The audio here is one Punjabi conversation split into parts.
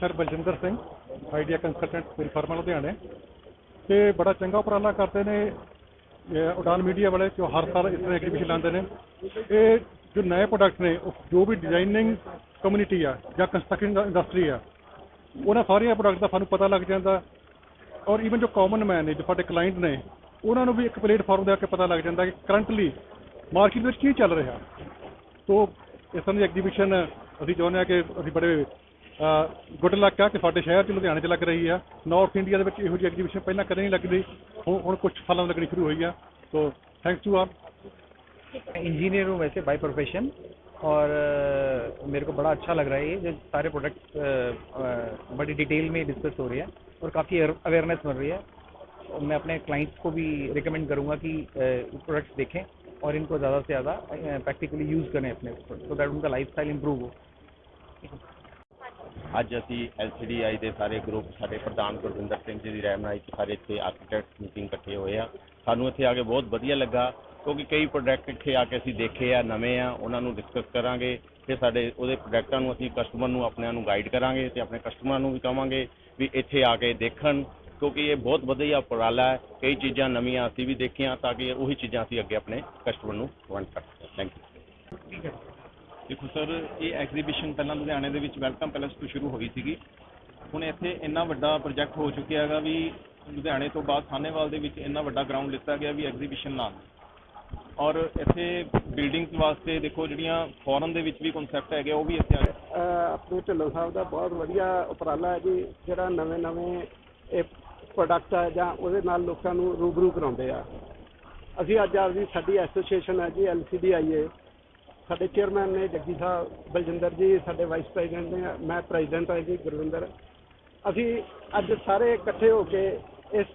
Sir Baljinder Singh, idea consultant ਮੇਰੀ ਫਰਮ ਲੁਧਿਆਣੇ। ਤੇ ਬੜਾ ਚੰਗਾ ਉਪਰਾਲਾ ਕਰਦੇ ਨੇ ਉਡਾਨ ਮੀਡੀਆ ਵਾਲੇ ਜੋ ਹਰ ਸਾਲ ਇਸ ਤਰ੍ਹਾਂ ਐਗਜ਼ੀਬਿਸ਼ਨ ਲਾਉਂਦੇ ਨੇ। ਇਹ ਜੋ ਨਵੇਂ ਪ੍ਰੋਡਕਟ ਨੇ, ਉਹ ਜੋ ਵੀ ਡਿਜ਼ਾਈਨਿੰਗ ਕਮਿਊਨਿਟੀ ਆ ਜਾਂ ਕੰਸਟਰਕਸ਼ਨ ਇੰਡਸਟਰੀ ਆ, ਉਹਨਾਂ ਸਾਰੀਆਂ ਪ੍ਰੋਡਕਟ ਦਾ ਸਾਨੂੰ ਪਤਾ ਲੱਗ ਜਾਂਦਾ। ਔਰ ਈਵਨ ਜੋ ਕਾਮਨ ਮੈਨ ਨੇ, ਜੋ ਸਾਡੇ ਕਲਾਇੰਟ ਨੇ, ਉਹਨਾਂ ਨੂੰ ਵੀ ਇੱਕ ਪਲੇਟਫਾਰਮ ਦੇ ਆ ਕੇ ਪਤਾ ਲੱਗ ਜਾਂਦਾ ਕਿ ਕਰੰਟਲੀ ਮਾਰਕੀਟ ਵਿੱਚ ਕੀ ਚੱਲ ਰਿਹਾ। ਸੋ ਇਸ ਤਰ੍ਹਾਂ ਦੀ ਐਗਜ਼ੀਬਿਸ਼ਨ ਅਸੀਂ ਚਾਹੁੰਦੇ ਹਾਂ ਕਿ ਅਸੀਂ ਬੜੇ ਗੁੱਡ ਲੱਕ ਆ ਕਿ ਸਾਡੇ ਸ਼ਹਿਰ 'ਚ ਲੁਧਿਆਣੇ 'ਚ ਲੱਗ ਰਹੀ ਆ ਨਾਰਥ ਇੰਡੀਆ ਦੇ ਵਿੱਚ ਇਹੋ ਜਿਹੀ ਐਗਜ਼ੀਬਿਸ਼ਨ ਪਹਿਲਾਂ ਕਦੇ ਨਹੀਂ ਲੱਗਦੀ ਹੁਣ ਹੁਣ ਕੁਝ ਸਾਲਾਂ ਤੋਂ ਲੱਗਣੀ ਸ਼ੁਰੂ ਹੋਈ ਆ so thanks to all engineer हूँ वैसे बाय प्रोफेशन और अ, मेरे को बड़ा अच्छा लग रहा है ये जो सारे प्रोडक्ट्स बड़ी डिटेल में डिस्कस हो रहे हैं और काफ़ी अवेयरनेस बन रही है और मैं अपने क्लाइंट्स को भी रिकमेंड करूँगा कि प्रोडक्ट्स देखें और इनको ज़्यादा से ज़्यादा प्रैक्टिकली यूज़ करें अपने सो दैट उनका लाइफ स्टाइल इम्प्रूव हो ਅੱਜ ਅਸੀਂ LCDI ਦੇ ਸਾਰੇ ਗਰੁੱਪ ਸਾਡੇ ਪ੍ਰਧਾਨ ਗੁਰਵਿੰਦਰ ਸਿੰਘ ਜੀ ਦੀ ਰਹਿਨਮਾਈ 'ਚ ਸਾਰੇ ਇੱਥੇ ਆਰਕੀਟੈਕਟ ਮੀਟਿੰਗ ਇਕੱਠੇ ਹੋਏ ਆ। ਸਾਨੂੰ ਇੱਥੇ ਆ ਕੇ ਬਹੁਤ ਵਧੀਆ ਲੱਗਾ, ਕਿਉਂਕਿ ਕਈ ਪ੍ਰੋਡਕਟ ਇੱਥੇ ਆ ਕੇ ਅਸੀਂ ਦੇਖੇ ਆ, ਨਵੇਂ ਆ, ਉਹਨਾਂ ਨੂੰ ਡਿਸਕਸ ਕਰਾਂਗੇ ਫਿਰ ਸਾਡੇ ਉਹਦੇ ਪ੍ਰੋਡਕਟਾਂ ਨੂੰ ਅਸੀਂ ਕਸਟਮਰ ਨੂੰ ਆਪਣਿਆਂ ਨੂੰ ਗਾਈਡ ਕਰਾਂਗੇ ਤੇ ਆਪਣੇ ਕਸਟਮਰਾਂ ਨੂੰ ਵੀ ਕਹਾਂਗੇ ਵੀ ਇੱਥੇ ਆ ਕੇ ਦੇਖਣ, ਕਿਉਂਕਿ ਇਹ ਬਹੁਤ ਵਧੀਆ ਉਪਰਾਲਾ ਹੈ। ਕਈ ਚੀਜ਼ਾਂ ਨਵੀਆਂ ਅਸੀਂ ਵੀ ਦੇਖੀਆਂ ਤਾਂ ਕਿ ਉਹੀ ਚੀਜ਼ਾਂ ਅਸੀਂ ਅੱਗੇ ਆਪਣੇ ਕਸਟਮਰ ਨੂੰ ਵੰਡ ਕਰ ਸਕੀਏ ਥੈਂਕ ਯੂ ਦੇਖੋ ਸਰ, ਇਹ ਐਗਜ਼ੀਬਿਸ਼ਨ ਪਹਿਲਾਂ ਲੁਧਿਆਣੇ ਦੇ ਵਿੱਚ ਵੈਲਕਮ ਪੈਲੇਸ ਤੋਂ ਸ਼ੁਰੂ ਹੋਈ ਸੀਗੀ। ਹੁਣ ਇੱਥੇ ਇੰਨਾ ਵੱਡਾ ਪ੍ਰੋਜੈਕਟ ਹੋ ਚੁੱਕਿਆ ਹੈਗਾ ਵੀ ਲੁਧਿਆਣੇ ਤੋਂ ਬਾਅਦ ਥਾਨੇਵਾਲ ਦੇ ਵਿੱਚ ਇੰਨਾ ਵੱਡਾ ਗਰਾਊਂਡ ਲਿੱਤਾ ਗਿਆ ਵੀ ਐਗਜ਼ੀਬਿਸ਼ਨ ਨਾਲ ਔਰ ਇੱਥੇ ਬਿਲਡਿੰਗਸ ਵਾਸਤੇ ਦੇਖੋ ਜਿਹੜੀਆਂ ਫੋਰਨ ਦੇ ਵਿੱਚ ਵੀ ਕਨਸੈਪਟ ਹੈਗੇ ਉਹ ਵੀ ਇੱਥੇ ਆ ਆਪਣੇ ਢਿੱਲੋਂ ਸਾਹਿਬ ਦਾ ਬਹੁਤ ਵਧੀਆ ਉਪਰਾਲਾ ਹੈ ਜੀ, ਜਿਹੜਾ ਨਵੇਂ ਨਵੇਂ ਇਹ ਪ੍ਰੋਡਕਟ ਹੈ ਜਾਂ ਉਹਦੇ ਨਾਲ ਲੋਕਾਂ ਨੂੰ ਰੂਬਰੂ ਕਰਾਉਂਦੇ ਆ। ਅਸੀਂ ਅੱਜ ਆਪਦੀ ਸਾਡੀ ਐਸੋਸੀਏਸ਼ਨ ਹੈ ਜੀ ਐਲਸੀਡੀਆਈਏ ਸਾਡੇ ਚੇਅਰਮੈਨ ਨੇ ਜੱਗੀ ਸਾਹਿਬ, ਬਲਜਿੰਦਰ ਜੀ, ਸਾਡੇ ਵਾਈਸ ਪ੍ਰੈਜ਼ੀਡੈਂਟ ਨੇ, ਮੈਂ ਪ੍ਰੈਜ਼ੀਡੈਂਟ ਹਾਂ ਜੀ, ਗੁਰਵਿੰਦਰ। ਅਸੀਂ ਅੱਜ ਸਾਰੇ ਇਕੱਠੇ ਹੋ ਕੇ ਇਸ,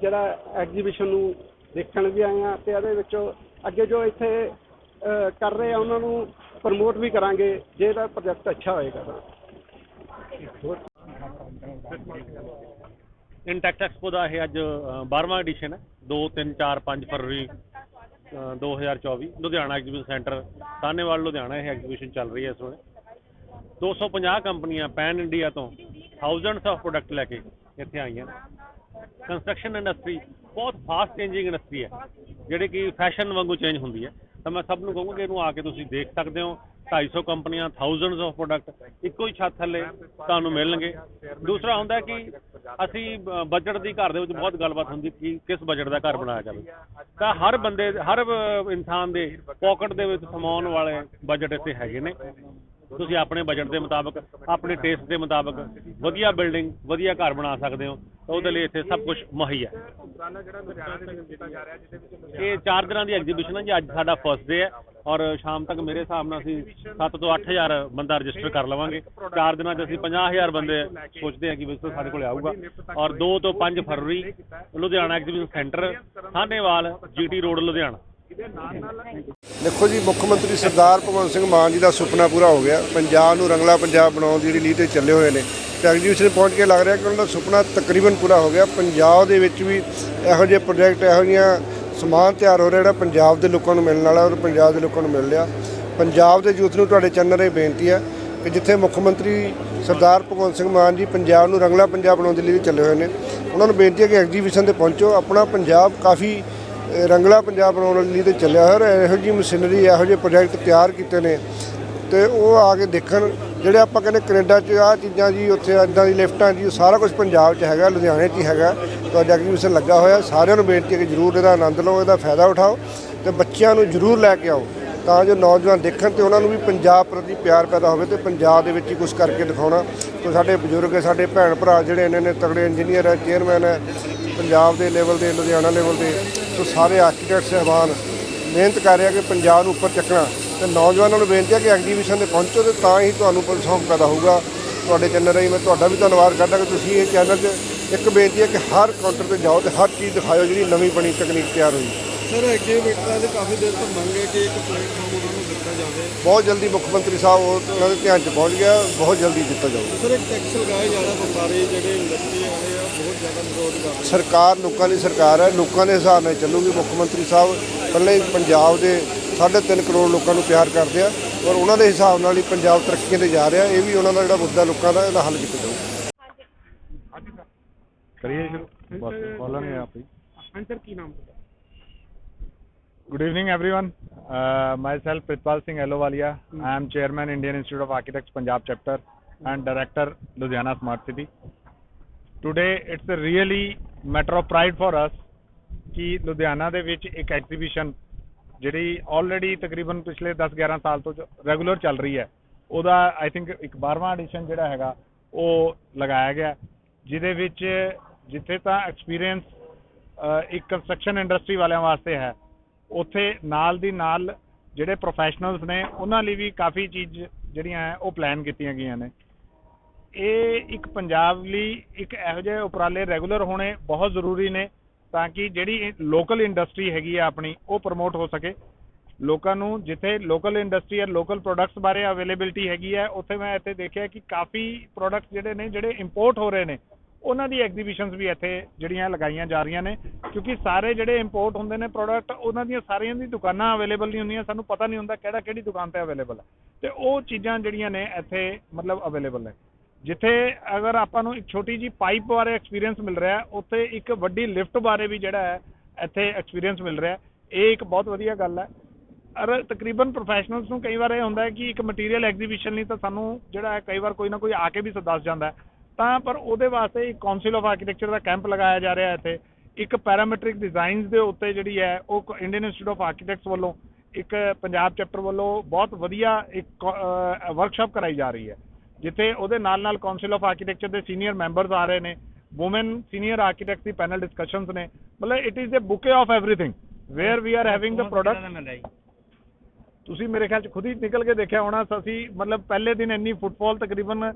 ਜਿਹੜਾ ਐਗਜ਼ੀਬਿਸ਼ਨ ਨੂੰ ਦੇਖਣ ਵੀ ਆਏ ਆ ਤੇ ਇਹਦੇ ਵਿੱਚੋਂ ਅੱਗੇ ਜੋ ਇੱਥੇ ਕਰ ਰਹੇ ਆ, ਉਹਨਾਂ ਨੂੰ ਪ੍ਰਮੋਟ ਵੀ ਕਰਾਂਗੇ, ਜੇ ਇਹਦਾ ਪ੍ਰੋਜੈਕਟ ਅੱਛਾ ਹੋਏਗਾ ਤਾਂ। ਇੰਟੈਕਟ ਐਕਸਪੋ ਦਾ ਇਹ ਅੱਜ 12ਵਾਂ ਐਡੀਸ਼ਨ ਹੈ। 2 3 4 5 ਫਰਵਰੀ 2024 ਲੁਧਿਆਣਾ ਐਗਜ਼ੀਬਿਸ਼ਨ ਸੈਂਟਰ ਤਾਨੇਵਾਲ, ਲੁਧਿਆਣਾ ਇਹ ਐਗਜ਼ੀਬਿਸ਼ਨ ਚੱਲ ਰਹੀ ਹੈ ਇਸ ਵੇਲੇ। 250 ਕੰਪਨੀਆਂ ਪੈਨ ਇੰਡੀਆ ਤੋਂ ਥਾਊਜ਼ੈਂਡਸ ਆਫ ਪ੍ਰੋਡਕਟ ਲੈ ਕੇ ਇੱਥੇ ਆਈਆਂ ਕੰਸਟਰਕਸ਼ਨ ਇੰਡਸਟਰੀ ਬਹੁਤ ਫਾਸਟ ਚੇਂਜਿੰਗ ਇੰਡਸਟਰੀ ਹੈ, ਜਿਹੜੀ ਕਿ ਫੈਸ਼ਨ ਵਾਂਗੂ ਚੇਂਜ ਹੁੰਦੀ ਹੈ। ਤਾਂ ਮੈਂ ਸਭ ਨੂੰ ਕਹੂੰਗਾ ਕਿ ਇਹਨੂੰ ਆ ਕੇ ਤੁਸੀਂ ਦੇਖ ਸਕਦੇ ਹੋ। 250 ਕੰਪਨੀਆਂ ਥਾਊਜ਼ੈਂਡਸ ਆਫ ਪ੍ਰੋਡਕਟ ਇੱਕੋ ਹੀ ਛੱਤ ਥੱਲੇ ਤੁਹਾਨੂੰ ਮਿਲਣਗੇ। ਦੂਸਰਾ ਹੁੰਦਾ ਕਿ ਅਸੀਂ ਬਜਟ ਦੀ ਘਰ ਦੇ ਵਿੱਚ ਬਹੁਤ ਗੱਲਬਾਤ ਹੁੰਦੀ ਕਿ ਕਿਸ ਬਜਟ ਦਾ ਘਰ ਬਣਾਇਆ ਜਾਵੇ। ਤਾਂ ਹਰ ਬੰਦੇ, ਹਰ ਇਨਸਾਨ ਦੇ ਪਾਕਟ ਦੇ ਵਿੱਚ ਸਮਾਉਣ ਵਾਲੇ ਬਜਟ ਇੱਥੇ ਹੈਗੇ ਨੇ। ਤੁਸੀਂ ਆਪਣੇ ਬਜਟ ਦੇ ਮੁਤਾਬਕ, ਆਪਣੇ ਟੇਸਟ ਦੇ ਮੁਤਾਬਕ ਵਧੀਆ ਬਿਲਡਿੰਗ ਵਧੀਆ ਘਰ ਬਣਾ ਸਕਦੇ ਹੋ। ਤਾਂ ਉਹਦੇ ਲਈ ਇੱਥੇ ਸਭ ਕੁਝ ਮੁਹੱਈਆ ਇਹ ਚਾਰ ਦਿਨਾਂ ਦੀ ਐਗਜ਼ੀਬਿਸ਼ਨ ਹੈ ਜੀ, ਅੱਜ ਸਾਡਾ ਫਸਟ ਡੇ ਹੈ। ਔਰ ਸ਼ਾਮ ਤੱਕ ਮੇਰੇ ਹਿਸਾਬ ਨਾਲ ਅਸੀਂ 7 ਤੋਂ 8000 ਬੰਦਾ ਰਜਿਸਟਰ ਕਰ ਲਵਾਂਗੇ। ਚਾਰ ਦਿਨਾਂ 'ਚ ਅਸੀਂ 50000 ਬੰਦੇ ਸੋਚਦੇ ਹਾਂ ਕਿ ਵਿਜ਼ਟਰ ਸਾਡੇ ਕੋਲ ਆਊਗਾ। ਔਰ 2 ਤੋਂ 5 ਫਰਵਰੀ, Ludhiana exhibition centre Sahnewal GT road, Ludhiana. ਦੇਖੋ ਜੀ, ਮੁੱਖ ਮੰਤਰੀ ਸਰਦਾਰ ਭਗਵੰਤ ਸਿੰਘ ਮਾਨ ਜੀ ਦਾ ਸੁਪਨਾ ਪੂਰਾ ਹੋ ਗਿਆ। ਪੰਜਾਬ ਨੂੰ ਰੰਗਲਾ ਪੰਜਾਬ ਬਣਾਉਣ ਦੀ ਜਿਹੜੀ ਲੀਹ ਤੇ ਚੱਲੇ ਹੋਏ ਨੇ। ਤੇ ਐਗਜ਼ੀਬਿਸ਼ਨ ਪਹੁੰਚ ਕੇ ਲੱਗ ਰਿਹਾ ਕਿ ਉਹਨਾਂ ਦਾ ਸੁਪਨਾ ਤਕਰੀਬਨ ਪੂਰਾ ਹੋ ਗਿਆ। ਪੰਜਾਬ ਦੇ ਵਿੱਚ ਵੀ ਇਹੋ ਜਿਹੇ ਪ੍ਰੋਜੈਕਟ ਇਹੋ ਜਿਹੀਆਂ ਸਮਾਨ ਤਿਆਰ ਹੋ ਰਿਹਾ ਜਿਹੜਾ ਪੰਜਾਬ ਦੇ ਲੋਕਾਂ ਨੂੰ ਮਿਲਣ ਵਾਲਾ ਔਰ ਪੰਜਾਬ ਦੇ ਲੋਕਾਂ ਨੂੰ ਮਿਲ ਰਿਹਾ। ਪੰਜਾਬ ਦੇ ਯੂਥ ਨੂੰ ਤੁਹਾਡੇ ਚੈਨਲ ਰਾਹੀਂ ਬੇਨਤੀ ਹੈ ਕਿ ਜਿੱਥੇ ਮੁੱਖ ਮੰਤਰੀ ਸਰਦਾਰ ਭਗਵੰਤ ਸਿੰਘ ਮਾਨ ਜੀ ਪੰਜਾਬ ਨੂੰ ਰੰਗਲਾ ਪੰਜਾਬ ਬਣਾਉਣ ਦੇ ਲਈ ਚੱਲੇ ਹੋਏ ਨੇ, ਉਹਨਾਂ ਨੂੰ ਬੇਨਤੀ ਹੈ ਕਿ ਐਗਜ਼ੀਬਿਸ਼ਨ ਤੇ ਪਹੁੰਚੋ। ਆਪਣਾ ਪੰਜਾਬ ਕਾਫੀ ਰੰਗਲਾ ਪੰਜਾਬ ਬਣਾਉਣ ਲਈ ਤੇ ਚੱਲਿਆ ਹੋਇਆ ਔਰ ਇਹੋ ਜਿਹੀ ਮਸ਼ੀਨਰੀ, ਇਹੋ ਜਿਹੇ ਪ੍ਰੋਜੈਕਟ ਤਿਆਰ ਕੀਤੇ ਨੇ ਤੇ ਉਹ ਆ ਕੇ ਦੇਖਣ ਜਿਹੜੇ ਆਪਾਂ ਕਹਿੰਦੇ ਕੈਨੇਡਾ 'ਚ ਆਹ ਚੀਜ਼ਾਂ ਜੀ, ਉੱਥੇ ਇਦਾਂ ਦੀ ਲਿਫਟਾਂ ਜੀ, ਉਹ ਸਾਰਾ ਕੁਝ ਪੰਜਾਬ 'ਚ ਹੈਗਾ, ਲੁਧਿਆਣੇ 'ਚ ਹੀ ਹੈਗਾ। ਤੁਹਾਡਾ ਐਗਜ਼ੀਬਿਸ਼ਨ ਲੱਗਾ ਹੋਇਆ, ਸਾਰਿਆਂ ਨੂੰ ਬੇਨਤੀ ਹੈ ਕਿ ਜਰੂਰ ਇਹਦਾ ਆਨੰਦ ਲਓ, ਇਹਦਾ ਫਾਇਦਾ ਉਠਾਓ ਤੇ ਬੱਚਿਆਂ ਨੂੰ ਜਰੂਰ ਲੈ ਕੇ ਆਓ। ਤਾਂ ਜੋ ਨੌਜਵਾਨ ਦੇਖਣ ਤੇ ਉਹਨਾਂ ਨੂੰ ਵੀ ਪੰਜਾਬ ਪ੍ਰਤੀ ਪਿਆਰ ਪੈਦਾ ਹੋਵੇ ਤੇ ਪੰਜਾਬ ਦੇ ਵਿੱਚ ਹੀ ਕੁਝ ਕਰਕੇ ਦਿਖਾਉਣਾ। ਤੇ ਸਾਡੇ ਬਜ਼ੁਰਗ ਸਾਡੇ ਭੈਣ ਭਰਾ ਜਿਹੜੇ ਇੰਨੇ ਨੇ ਤਗੜੇ ਇੰਜੀਨੀਅਰ ਹੈ ਚੇਅਰਮੈਨ ਹੈ, ਪੰਜਾਬ ਦੇ ਲੈਵਲ ਦੇ, ਲੁਧਿਆਣਾ ਲੈਵਲ ਦੇ ਸੋ ਸਾਰੇ ਆਰਕੀਟੈਕਟ ਸਹਿਬਾਨ। ਮਿਹਨਤ ਕਰ ਰਿਹਾ ਕਿ ਪੰਜਾਬ ਨੂੰ ਉੱਪਰ ਚੱਕਣਾ। ਤੇ ਨੌਜਵਾਨਾਂ ਨੂੰ ਬੇਨਤੀ ਹੈ ਕਿ ਐਗਜ਼ੀਬਿਸ਼ਨ ਤੇ ਪਹੁੰਚੋ ਤੇ ਤਾਂ ਹੀ ਤੁਹਾਨੂੰ ਪਲਸੌਂਕ ਪੈਦਾ ਹੋਊਗਾ। ਤੁਹਾਡੇ ਚੈਨਲ ਰਾਹੀਂ ਮੈਂ ਤੁਹਾਡਾ ਵੀ ਧੰਨਵਾਦ ਕਰਦਾ ਕਿ ਤੁਸੀਂ ਇਹ ਚੈਨਲ 'ਚ ਇੱਕ ਬੇਨਤੀ ਹੈ ਕਿ ਹਰ ਕਾਊਂਟਰ ਤੇ ਜਾਓ ਤੇ ਹਰ ਚੀਜ਼ ਦਿਖਾਓ ਜਿਹੜੀ ਨਵੀਂ ਬਣੀ ਤਕਨੀਕ ਤਿਆਰ ਹੋਈ। ਸਰ ਐਗਜੀਬਿਟਰਾਂ ਦੇ ਕਾਫੀ ਦੇਰ ਤੋਂ ਮੰਗ ਹੈ ਕਿ ਇੱਕ ਪਲੇਟਫਾਰਮ ਉਹਨਾਂ ਨੂੰ ਦਿੱਤਾ ਜਾਵੇ। ਬਹੁਤ ਜਲਦੀ ਮੁੱਖ ਮੰਤਰੀ ਸਾਹਿਬ ਉਹ- ਉਹਨਾਂ ਦੇ ਧਿਆਨ 'ਚ ਪਹੁੰਚ ਗਿਆ ਬਹੁਤ ਜਲਦੀ ਦਿੱਤਾ ਜਾਊਗਾ। ਸਰ ਇੱਕ ਟੈਕਸ ਲਗਾਏ ਜ਼ਿਆਦਾ ਵਪਾਰੀ ਜਿਹੜੇ ਇੰਡਸਟਰੀ ਵਾਲੇ ਆ ਬਹੁਤ ਜ਼ਿਆਦਾ ਵਿਰੋਧ ਕਰ ਰਹੇ ਸਰਕਾਰ ਲੋਕਾਂ ਦੀ ਸਰਕਾਰ ਹੈ ਲੋਕਾਂ ਦੇ ਹਿਸਾਬ ਨਾਲ ਚੱਲੂਗੀ। ਮੁੱਖ ਮੰਤਰੀ ਸਾਹਿਬ ਪਹਿਲਾਂ ਹੀ ਪੰਜਾਬ ਦੇ 3.5 ਕਰੋੜ ਲੋਕਾਂ ਨੂੰ ਪਿਆਰ ਕਰਦੇ ਆ ਔਰ ਉਹਨਾਂ ਦੇ ਹਿਸਾਬ ਨਾਲ ਹੀ ਪੰਜਾਬ ਤਰੱਕੀਆਂ ਤੇ ਜਾ ਰਿਹਾ ਇਹ ਵੀ ਉਹਨਾਂ ਦਾ ਜਿਹੜਾ ਮੁੱਦਾ ਲੋਕਾਂ ਦਾ ਇਹਦਾ ਹੱਲ ਕੀਤਾ ਜਾਊਗਾ ਕਰੀਏ ਸ਼ੁਰੂ ਬਸ ਬੋਲਣੇ ਆਪ ਹੀ ਹਾਂ ਸਰ ਕੀ ਨਾਮ Good evening, everyone. Uh, myself, Pritpal Singh Elowalia. I am Chairman, Indian Institute of Architects, Punjab chapter, and Director, Ludhiana Smart City. Today, it's a really matter of pride for us ਕਿ ਲੁਧਿਆਣਾ ਦੇ ਵਿੱਚ ਇੱਕ ਐਗਜ਼ੀਬਿਸ਼ਨ ਜਿਹੜੀ ਆਲਰੇਡੀ ਤਕਰੀਬਨ ਪਿਛਲੇ 10-11 ਸਾਲ ਤੋਂ ਰੈਗੂਲਰ ਚੱਲ ਰਹੀ ਹੈ, ਉਹਦਾ ਆਈ ਥਿੰਕ ਇੱਕ 12ਵਾਂ ਐਡੀਸ਼ਨ ਜਿਹੜਾ ਹੈਗਾ, ਉਹ ਲਗਾਇਆ ਗਿਆ। ਜਿਹਦੇ ਵਿੱਚ ਜਿੱਥੇ ਤਾਂ ਐਕਸਪੀਰੀਅੰਸ ਇੱਕ ਕੰਸਟਰਕਸ਼ਨ ਇੰਡਸਟਰੀ ਵਾਲਿਆਂ ਵਾਸਤੇ ਹੈ, ਉੱਥੇ ਨਾਲ ਦੀ ਨਾਲ ਜਿਹੜੇ ਪ੍ਰੋਫੈਸ਼ਨਲਸ ਨੇ, ਉਹਨਾਂ ਲਈ ਵੀ ਕਾਫੀ ਚੀਜ਼ ਜਿਹੜੀਆਂ ਹੈ, ਉਹ ਪਲਾਨ ਕੀਤੀਆਂ ਗਈਆਂ ਨੇ। ਇਹ ਇੱਕ ਪੰਜਾਬ ਲਈ ਇੱਕ ਇਹੋ ਜਿਹੇ ਉਪਰਾਲੇ ਰੈਗੂਲਰ ਹੋਣੇ ਬਹੁਤ ਜ਼ਰੂਰੀ ਨੇ। ਤਾਂ ਕਿ ਜਿਹੜੀ ਲੋਕਲ ਇੰਡਸਟਰੀ ਹੈਗੀ ਆ ਆਪਣੀ, ਉਹ ਪ੍ਰਮੋਟ ਹੋ ਸਕੇ। ਲੋਕਾਂ ਨੂੰ ਜਿੱਥੇ ਲੋਕਲ ਇੰਡਸਟਰੀ ਹੈ ਲੋਕਲ ਪ੍ਰੋਡਕਟਸ ਬਾਰੇ ਅਵੇਲੇਬਿਲਟੀ ਹੈਗੀ ਹੈ ਉੱਥੇ ਮੈਂ ਇੱਥੇ ਦੇਖਿਆ ਕਿ ਕਾਫੀ ਪ੍ਰੋਡਕਟਸ ਜਿਹੜੇ ਨੇ, ਜਿਹੜੇ ਇੰਪੋਰਟ ਹੋ ਰਹੇ ਨੇ, ਉਹਨਾਂ ਦੀ ਐਗਜ਼ੀਬਿਸ਼ਨਸ ਵੀ ਇੱਥੇ ਜਿਹੜੀਆਂ ਲਗਾਈਆਂ ਜਾ ਰਹੀਆਂ ਨੇ। ਕਿਉਂਕਿ ਸਾਰੇ ਜਿਹੜੇ ਇੰਪੋਰਟ ਹੁੰਦੇ ਨੇ ਪ੍ਰੋਡਕਟ ਉਹਨਾਂ ਦੀਆਂ ਸਾਰੀਆਂ ਦੀ ਦੁਕਾਨਾਂ ਅਵੇਲੇਬਲ ਨਹੀਂ ਹੁੰਦੀਆਂ, ਸਾਨੂੰ ਪਤਾ ਨਹੀਂ ਹੁੰਦਾ ਕਿਹੜਾ ਕਿਹੜੀ ਦੁਕਾਨ ਤੇ ਅਵੇਲੇਬਲ ਹੈ ਤੇ ਉਹ ਚੀਜ਼ਾਂ ਜਿਹੜੀਆਂ ਨੇ ਇੱਥੇ ਮਤਲਬ ਅਵੇਲੇਬਲ ਨੇ। ਜਿੱਥੇ ਅਗਰ ਆਪਾਂ ਨੂੰ ਇੱਕ ਛੋਟੀ ਜੀ ਪਾਈਪ ਬਾਰੇ ਐਕਸਪੀਰੀਅੰਸ ਮਿਲ ਰਿਹਾ, ਉੱਥੇ ਇੱਕ ਵੱਡੀ ਲਿਫਟ ਬਾਰੇ ਵੀ ਜਿਹੜਾ ਹੈ, ਇੱਥੇ ਐਕਸਪੀਰੀਅੰਸ ਮਿਲ ਰਿਹਾ। ਇਹ ਇੱਕ ਬਹੁਤ ਵਧੀਆ ਗੱਲ ਹੈ। ਅਰ ਤਕਰੀਬਨ ਪ੍ਰੋਫੈਸ਼ਨਲਸ ਨੂੰ ਕਈ ਵਾਰ ਇਹ ਹੁੰਦਾ ਕਿ ਇੱਕ ਮਟੀਰੀਅਲ ਐਗਜ਼ੀਬਿਸ਼ਨ ਲਈ ਤਾਂ ਸਾਨੂੰ ਜਿਹੜਾ ਹੈ, ਕਈ ਵਾਰ ਕੋਈ ਨਾ ਕੋਈ ਆ ਕੇ ਵੀ ਦੱਸ ਜਾਂਦਾ ਤਾਂ ਪਰ ਉਹਦੇ ਵਾਸਤੇ ਇੱਕ ਕਾਉਂਸਲ ਆਫ ਆਰਕੀਟੈਕਚਰ ਦਾ ਕੈਂਪ ਲਗਾਇਆ ਜਾ ਰਿਹਾ ਇੱਥੇ। ਇੱਕ ਪੈਰਾਮੈਟ੍ਰਿਕ ਡਿਜ਼ਾਈਨਸ ਦੇ ਉੱਤੇ ਜਿਹੜੀ ਹੈ, ਉਹ ਇੰਡੀਅਨ ਇੰਸਟੀਚਿਊਟ ਆਫ ਆਰਕੀਟੈਕਟਸ ਵੱਲੋਂ, ਇੱਕ ਪੰਜਾਬ ਚੈਪਟਰ ਵੱਲੋਂ ਬਹੁਤ ਵਧੀਆ ਇੱਕ ਵਰਕਸ਼ਾਪ ਕਰਾਈ ਜਾ ਰਹੀ ਹੈ। ਜਿੱਥੇ ਉਹਦੇ ਨਾਲ ਨਾਲ ਕਾਉਂਸਲ ਆਫ ਆਰਕੀਟੈਕਚਰ ਦੇ ਸੀਨੀਅਰ ਮੈਂਬਰਸ ਆ ਰਹੇ ਨੇ ਔਮਨ ਸੀਨੀਅਰ ਆਰਕੀਟੈਕਟ ਦੀ ਪੈਨਲ ਡਿਸਕਸ਼ਨਸ ਨੇ ਮਤਲਬ it is a bouquet of everything where we are having the product ਤੁਸੀਂ ਮੇਰੇ ਖਿਆਲ ਚ ਖੁਦ ਹੀ ਨਿਕਲ ਕੇ ਦੇਖਿਆ ਹੋਣਾ ਅਸੀਂ ਮਤਲਬ ਪਹਿਲੇ ਦਿਨ ਇੰਨੀ ਫੁੱਟਫਾਲ ਤਕਰੀਬਨ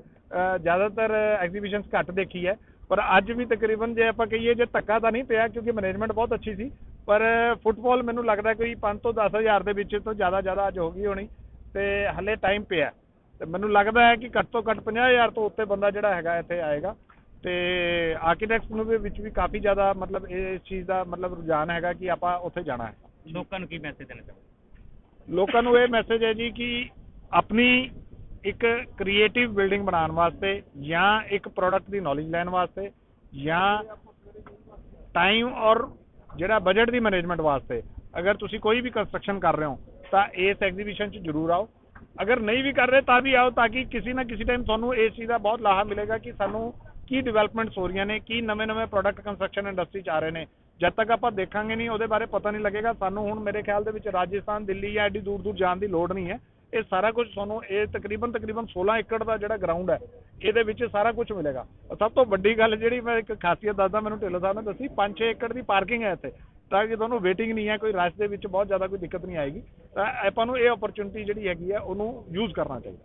ਜ਼ਿਆਦਾਤਰ ਐਗਜ਼ੀਬਿਸ਼ਨਸ ਘੱਟ ਦੇਖੀ ਹੈ ਪਰ ਅੱਜ ਵੀ ਤਕਰੀਬਨ ਜੇ ਆਪਾਂ ਕਹੀਏ ਜੇ ਧੱਕਾ ਤਾਂ ਨਹੀਂ ਪਿਆ ਕਿਉਂਕਿ ਮੈਨੇਜਮੈਂਟ ਬਹੁਤ ਅੱਛੀ ਸੀ ਪਰ ਫੁੱਟਫਾਲ ਮੈਨੂੰ ਲੱਗਦਾ ਕੋਈ 5 ਤੋਂ 10000 ਦੇ ਵਿੱਚ ਤੋਂ ਜ਼ਿਆਦਾ ਜ਼ਿਆਦਾ ਅੱਜ ਹੋ ਗਈ ਹੋਣੀ ਤੇ ਹਲੇ ਟਾਈਮ ਪਿਆ। ਤੇ ਮੈਨੂੰ ਲੱਗਦਾ ਹੈ ਕਿ ਘੱਟ ਤੋਂ ਘੱਟ 50000 ਤੋਂ ਉੱਤੇ ਬੰਦਾ ਜਿਹੜਾ ਹੈਗਾ ਇੱਥੇ ਆਏਗਾ। ਤੇ ਆਰਕੀਟੈਕਟਸ ਨੂੰ ਦੇ ਵਿੱਚ ਵੀ ਕਾਫੀ ਜ਼ਿਆਦਾ ਮਤਲਬ ਇਸ ਚੀਜ਼ ਦਾ ਮਤਲਬ ਰੁਝਾਨ ਹੈਗਾ ਕਿ ਆਪਾਂ ਉੱਥੇ ਜਾਣਾ ਹੈ। ਲੋਕਾਂ ਨੂੰ ਕੀ ਮੈਸੇਜ ਦੇਣਾ ਚਾਹੁੰਦੇ ਲੋਕਾਂ ਨੂੰ ਇਹ ਮੈਸੇਜ ਹੈ ਜੀ ਕਿ ਆਪਣੀ ਇੱਕ ਕ੍ਰੀਏਟਿਵ ਬਿਲਡਿੰਗ ਬਣਾਉਣ ਵਾਸਤੇ ਜਾਂ ਇੱਕ ਪ੍ਰੋਡਕਟ ਦੀ ਨੌਲੇਜ ਲੈਣ ਵਾਸਤੇ ਜਾਂ ਟਾਈਮ ਔਰ ਜਿਹੜਾ ਬਜਟ ਦੀ ਮੈਨੇਜਮੈਂਟ ਵਾਸਤੇ। ਅਗਰ ਤੁਸੀਂ ਕੋਈ ਵੀ ਕੰਸਟਰਕਸ਼ਨ ਕਰ ਰਹੇ ਹੋ ਤਾਂ ਇਸ ਐਗਜ਼ੀਬਿਸ਼ਨ 'ਚ ਜ਼ਰੂਰ ਆਓ। ਅਗਰ ਨਹੀਂ ਵੀ ਕਰ ਰਹੇ ਤਾਂ ਵੀ ਆਓ ਤਾਂ ਕਿ ਕਿਸੇ ਨਾ ਕਿਸੇ ਟਾਈਮ ਤੁਹਾਨੂੰ ਇਸ ਚੀਜ਼ ਦਾ ਬਹੁਤ ਲਾਹਾ ਮਿਲੇਗਾ ਕਿ ਸਾਨੂੰ ਕੀ ਡਿਵੈਲਪਮੈਂਟਸ ਹੋ ਰਹੀਆਂ ਨੇ, ਕੀ ਨਵੇਂ-ਨਵੇਂ ਪ੍ਰੋਡਕਟ ਕੰਸਟਰਕਸ਼ਨ ਇੰਡਸਟਰੀ 'ਚ ਆ ਰਹੇ ਨੇ। ਜਦ ਤੱਕ ਆਪਾਂ ਦੇਖਾਂਗੇ ਨਹੀਂ, ਉਹਦੇ ਬਾਰੇ ਪਤਾ ਨਹੀਂ ਲੱਗੇਗਾ। ਸਾਨੂੰ ਹੁਣ ਮੇਰੇ ਖਿਆਲ ਦੇ ਵਿੱਚ ਰਾਜਸਥਾਨ, ਦਿੱਲੀ ਜਾਂ ਐਡੀ ਦੂਰ ਦੂਰ ਜਾਣ ਦੀ ਲੋੜ ਨਹੀਂ ਹੈ। ਇਹ ਸਾਰਾ ਕੁਝ ਤੁਹਾਨੂੰ, ਇਹ ਤਕਰੀਬਨ ਤਕਰੀਬਨ 16 ਏਕੜ ਦਾ ਜਿਹੜਾ ਗਰਾਊਂਡ ਹੈ, ਇਹਦੇ ਵਿੱਚ ਸਾਰਾ ਕੁਝ ਮਿਲੇਗਾ। ਸਭ ਤੋਂ ਵੱਡੀ ਗੱਲ ਜਿਹੜੀ ਮੈਂ ਇੱਕ ਖਾਸੀਅਤ ਦੱਸਦਾ, ਮੈਨੂੰ ਢਿੱਲੋਂ ਸਾਹਿਬ ਨੇ ਦੱਸੀ 5-6 ਏਕੜ ਦੀ ਪਾਰਕਿੰਗ ਹੈ ਇੱਥੇ। ਤਾਂ ਕਿ ਤੁਹਾਨੂੰ ਵੇਟਿੰਗ ਨਹੀਂ ਹੈ, ਕੋਈ ਰਸ਼ ਦੇ ਵਿੱਚ ਬਹੁਤ ਜ਼ਿਆਦਾ ਕੋਈ ਦਿੱਕਤ ਨਹੀਂ ਆਏਗੀ, ਤਾਂ ਆਪਾਂ ਨੂੰ ਇਹ ਓਪਰਚੁਨਿਟੀ ਜਿਹੜੀ ਹੈਗੀ ਹੈ ਉਹਨੂੰ ਯੂਜ਼ ਕਰਨਾ ਚਾਹੀਦਾ।